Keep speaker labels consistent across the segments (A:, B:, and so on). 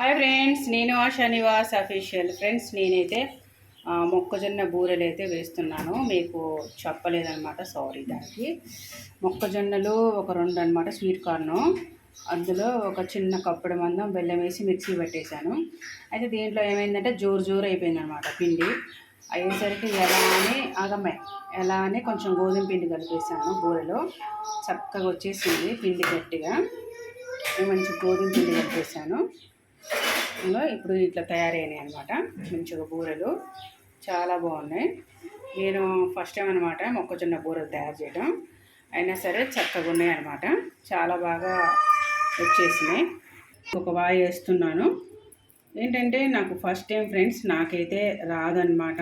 A: Hi friends నేను ASHA Nivas official friends నేనైతే మొక్కజొన్న బూరెలు అయితే వేస్తున్నాను. మీకు చెప్పలేదనమాట సారీ దానికి మొక్కజొన్నలు ఒక రెండు అనమాట స్వీట్ కార్ను అందులో ఒక చిన్న కప్పుడు మందం బెల్లం వేసి మిక్సీ పెట్టేశాను. అయితే దీంట్లో ఏమైందంటే జోరు జోరు అయిపోయిందనమాట పిండి. అయ్యేసరికి ఎలా అని ఆగమ్మాయి ఎలా అని కొంచెం గోధుమ పిండి కలిపేసాను బూరెలో. చక్కగా వచ్చేసింది పిండి గట్టిగా. మంచి గోధుమ పిండి కలిపేసాను ఇందులో ఇప్పుడు ఇట్లా తయారైనాయి అనమాట మంచిగా బూరెలు. చాలా బాగున్నాయి. నేను ఫస్ట్ టైం అనమాట మొక్కజొన్న బూరెలు తయారు చేయడం అయినా సరే చక్కగా ఉన్నాయి అనమాట చాలా బాగా వచ్చేసినాయి. ఒక వాయి వేస్తున్నాను. ఏంటంటే నాకు ఫస్ట్ టైం ఫ్రెండ్స్ నాకైతే రాదనమాట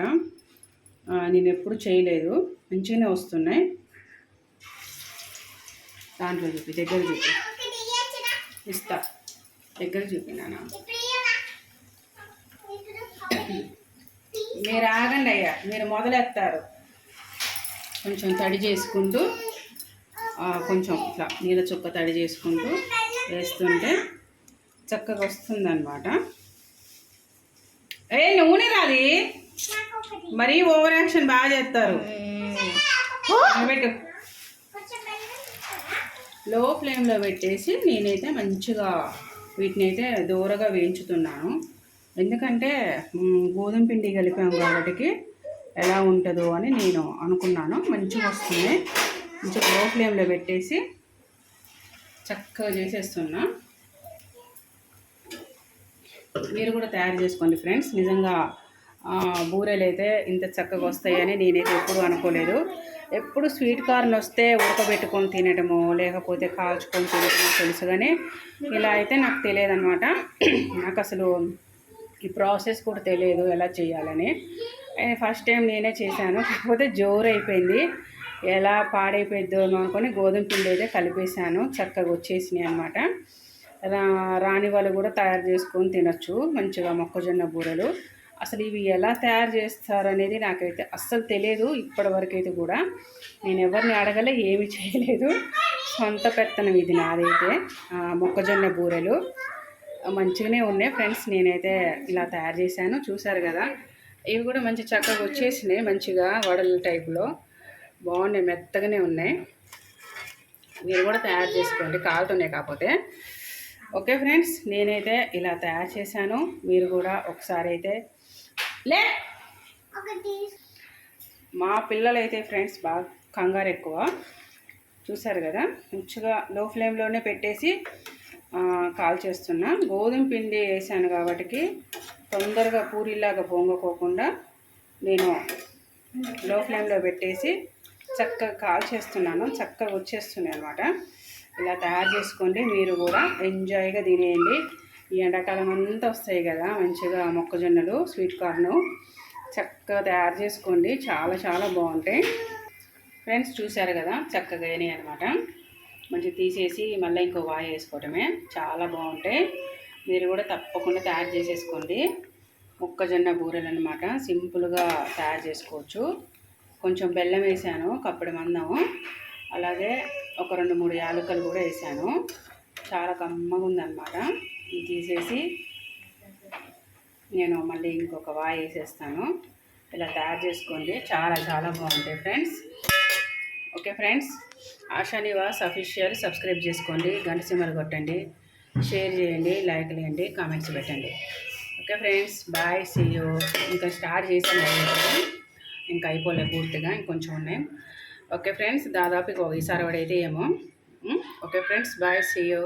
A: నేను ఎప్పుడు చేయలేదు. మంచిగానే వస్తున్నాయి. దాంట్లో చూపి దగ్గర చూపి. ఇస్తా. దగ్గర చూపినానా? మీరు ఆగండి అయ్యా మీరు మొదలెత్తారు. కొంచెం తడి చేసుకుంటూ కొంచెం ఇట్లా నీళ్ళ చుక్క తడి చేసుకుంటూ వేస్తుంటే చక్కగా వస్తుందన్నమాట. ఏ నూనె రాది? మరీ ఓవర్ యాక్షన్ బాగా చేస్తారు. పెట్టు. లో ఫ్లేమ్లో పెట్టేసి నేనైతే మంచిగా వీటిని అయితే దూరగా వేయించుతున్నాను. ఎందుకంటే గోధుమ పిండి కలిపాం కాబట్టి ఎలా ఉంటుందో అని నేను అనుకున్నాను. మంచిగా వస్తుంది. మంచిగా లో ఫ్లేమ్లో పెట్టేసి చక్కగా చేసేస్తున్నా. మీరు కూడా తయారు చేసుకోండి ఫ్రెండ్స్. నిజంగా బూరెలు అయితే ఇంత చక్కగా వస్తాయని నేనైతే ఎప్పుడు అనుకోలేదు. ఎప్పుడు స్వీట్ కార్న్ వస్తే ఉడకబెట్టుకొని తినటము లేకపోతే కాల్చుకొని తినటమో తెలుసు కానీ ఇలా అయితే నాకు తెలియదు అనమాట నాకు అసలు ఈ ప్రాసెస్ కూడా తెలియదు ఎలా చేయాలని. ఫస్ట్ టైం నేనే చేశాను కాకపోతే జోరు అయిపోయింది. ఎలా పాడైపోయిద్దో అనుకొని గోధుమ పిండి అయితే కలిపేశాను చక్కగా వచ్చేసినాయి అనమాట రా రాని వాళ్ళు కూడా తయారు చేసుకొని తినొచ్చు మంచిగా మొక్కజొన్న బూరెలు. అసలు ఇవి ఎలా తయారు చేస్తారనేది నాకైతే అస్సలు తెలియదు ఇప్పటివరకైతే కూడా. నేను ఎవరిని అడగలే ఏమి చేయలేదు. సొంత పెత్తనం ఇది నాదైతే. మొక్కజొన్న బూరెలు మంచిగానే ఉన్నాయి ఫ్రెండ్స్. నేనైతే ఇలా తయారు చేశాను. చూసారు కదా? ఇవి కూడా మంచి చక్కగా వచ్చేసినాయి మంచిగా వడల టైపులో. బాగున్నాయి మెత్తగానే ఉన్నాయి. మీరు కూడా తయారు చేసుకోండి. కాలుతున్నాయి కాకపోతే. ఓకే ఫ్రెండ్స్ నేనైతే ఇలా తయారు చేశాను. మీరు కూడా ఒకసారి అయితే లే! మా పిల్లలు అయితే ఫ్రెండ్స్ బాగా కంగారు ఎక్కువ. చూసారు కదా? మంచిగా లో ఫ్లేమ్లోనే పెట్టేసి కాల్ చేస్తున్నా. గోధుమ పిండి వేసాను కాబట్టి తొందరగా పూరిలాగా పొంగకోకుండా నేను లో ఫ్లేమ్లో పెట్టేసి చక్కగా కాల్ చేస్తున్నాను. చక్కగా వచ్చేస్తున్నాయి అనమాట ఇలా తయారు చేసుకోండి. మీరు కూడా ఎంజాయ్గా తినేయండి. ఈ ఎండాకాలం అంతా వస్తాయి కదా మంచిగా మొక్కజొన్నలు స్వీట్ కార్ను చక్కగా తయారు చేసుకోండి. చాలా చాలా బాగుంటాయి. ఫ్రెండ్స్ చూశారు కదా చక్కగా అయినాయి అనమాట మంచిగా తీసేసి మళ్ళీ ఇంకో వాయి వేసుకోవటమే. చాలా బాగుంటాయి. మీరు కూడా తప్పకుండా తయారు చేసేసుకోండి. మొక్కజొన్న బూరెలు అనమాట సింపుల్గా తయారు చేసుకోవచ్చు. కొంచెం బెల్లం వేసాను కప్పటి మందము అలాగే ఒక రెండు మూడు యాలకలు కూడా వేసాను. చాలా కమ్మగా ఉందన్నమాట. ఇది తీసేసి నేను మళ్ళీ ఇంకొక వాయి వేసేస్తాను. ఇలా తయారు చేసుకోండి. చాలా చాలా బాగుంటాయి friends. Okay friends Asha Nivas official subscribe చేసుకోండి. గంట సిమ్మలు కొట్టండి. షేర్ చేయండి లైక్ చేయండి కామెంట్స్ పెట్టండి. Okay friends bye see you. ఇంకా స్టార్ట్ చేసాను ఇంకా అయిపోలే పూర్తిగా ఇంకొంచెం ఉన్నాయి. ఓకే ఫ్రెండ్స్ దాదాపు ఇంకో ఈసారి అయితే ఏమో? Okay friends bye see you